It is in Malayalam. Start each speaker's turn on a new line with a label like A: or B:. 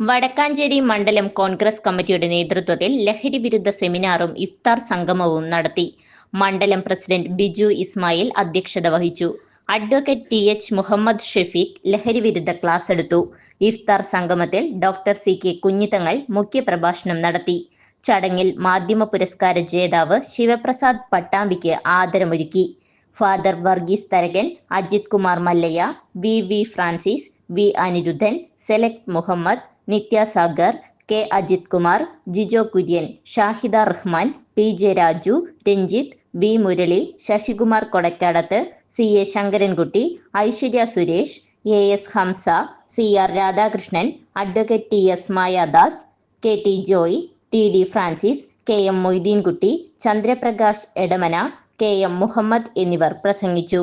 A: വടക്കാഞ്ചേരി മണ്ഡലം കോൺഗ്രസ് കമ്മിറ്റിയുടെ നേതൃത്വത്തിൽ ലഹരി വിരുദ്ധ സെമിനാറും ഇഫ്താർ സംഗമവും നടത്തി. മണ്ഡലം പ്രസിഡന്റ് ബിജു ഇസ്മായിൽ അധ്യക്ഷത വഹിച്ചു. Advocate T H Muhammad Shefeeq ലഹരി വിരുദ്ധ ക്ലാസ് എടുത്തു. ഇഫ്താർ സംഗമത്തിൽ ഡോക്ടർ സി കെ കുഞ്ഞിത്തങ്ങൾ മുഖ്യപ്രഭാഷണം നടത്തി. ചടങ്ങിൽ മാധ്യമ പുരസ്കാര ജേതാവ് ശിവപ്രസാദ് പട്ടാമ്പിക്ക് ആദരമൊരുക്കി. Father Varghese Tharakan Ajith Kumar Mallayya V V Francis V Aniruddhan select Muhammad Nithya Sagar K Ajith Kumar Jijo Kurian Shahida Rahman P J Raju Ranjith V Murali Sasikumar Kodakkadath C A Sankarankutty Aishwarya Suresh A S Hamsa C R Radhakrishnan advocate T S Mayadas K T Joy T D Francis K M Moideenkutty Chandraprakash Edamana K M Muhammad എന്നിവർ പ്രസംഗിച്ചു.